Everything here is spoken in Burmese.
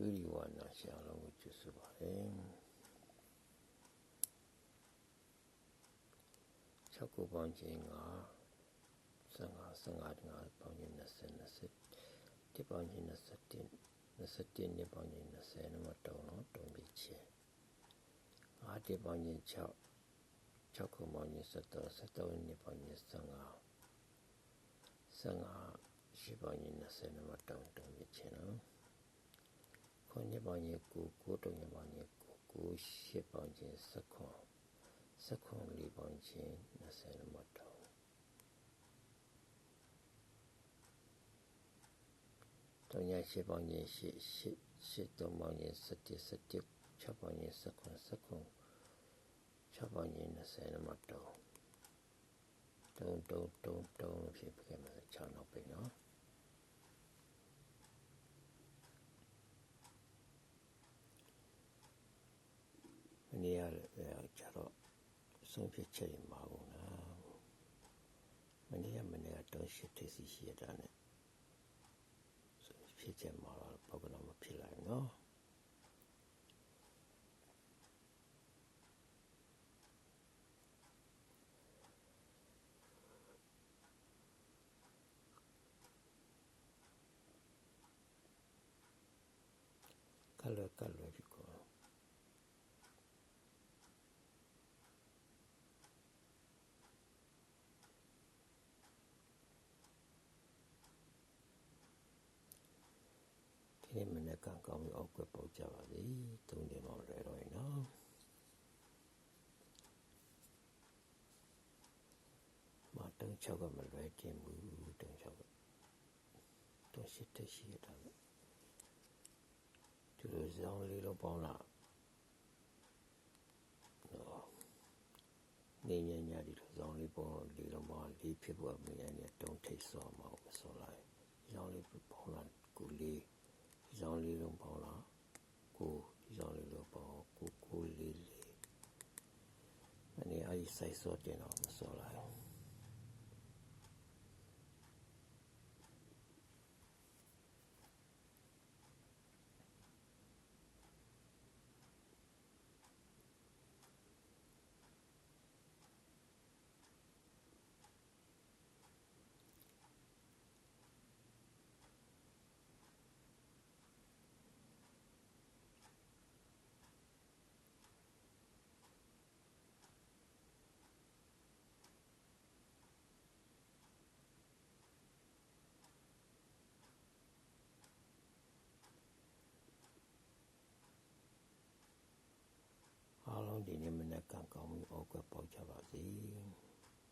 ဒုတိယဝနာရှာလုံးကိုကျွတ်ပါတယ်6ခုပေါင်းခြင်းက15 15 15ပေါင်းခြင်း20 20တိပေါင်းခြင်း21 21နှစ်ပေါင်းခြင်း20နံပါတ်3နော်တုံးပြီးချင်း5တိပေါင်းခြင်း6 6ခုပေါင်းခြင်း17 17နှစ်ပေါင်းခြင်း15 15ရှိပေါင်းခြင်း20နံပါတ်3တုံးပြီးချင်းနော် ခွန်နှစ်ပေါင်းခြင်း9 9တုံးနှစ်ပေါင်းခြင်း9 9 10ပေါင်းခြင်း19စက္ခုံလေးပေါင်းခြင်း20နံပါတ်တောင်းတောင်းရရှိပေါင်းခြင်းရှိရှိရှိတုံးပေါင်းခြင်း17 17 6ပေါင်းခြင်းစက္ခုံစက္ခုံ6ပေါင်းခြင်း20နံပါတ်တောင်းတုံးတုံးတုံးတုံးဖြစ်ခဲ့မှာ6နောက်ပြီနော် နေ့ကလည်းကျတော့ဆုံးဖြတ်ချက်တွေမှာကုန်တာမနေ့ကမနေ့ကတော့ရှစ်ထစီရှိရတာနဲ့ဆုံးဖြတ်ချက်မှာတော့ဘောကတော့မဖြစ်လိုက်နော်ကလွယ်ကလွယ်ဒီကောဒီ နေ့မနေ့ကကောင်းပြီးအောက်ကွက်ပေါက်ကြပါစေသုံးတယ်တော့လွယ်တော့ရင်နော်မတုံးချောက်ကမလွယ်တင်ဘူးတုံးချောက်ကတော့ရှိတဲ့ရှိရတာဒီလိုဇောင်းလေးတော့ပေါင်းလာနော်နေညညဒီလိုဇောင်းလေးပေါင်းလေးတော့မလေးဖြစ်ဖို့အမြင်နဲ့တုံးထိတ်ဆောမအောင်မဆောလိုက်ဇောင်းလေးပေါင်းလာကိုလေးဒီဆောင်လေးလုံးပေါင်းလာကိုဒီဆောင်လေးလုံးပေါင်းကိုကိုလေးလေး မနေ့အဲဒီစိုက်စောတ င်တော့မစောလိုက်အားလုံးဒီနေ့မနေ့ကကောင်းပြီးအောက်ကပေါက်ကြပါစေ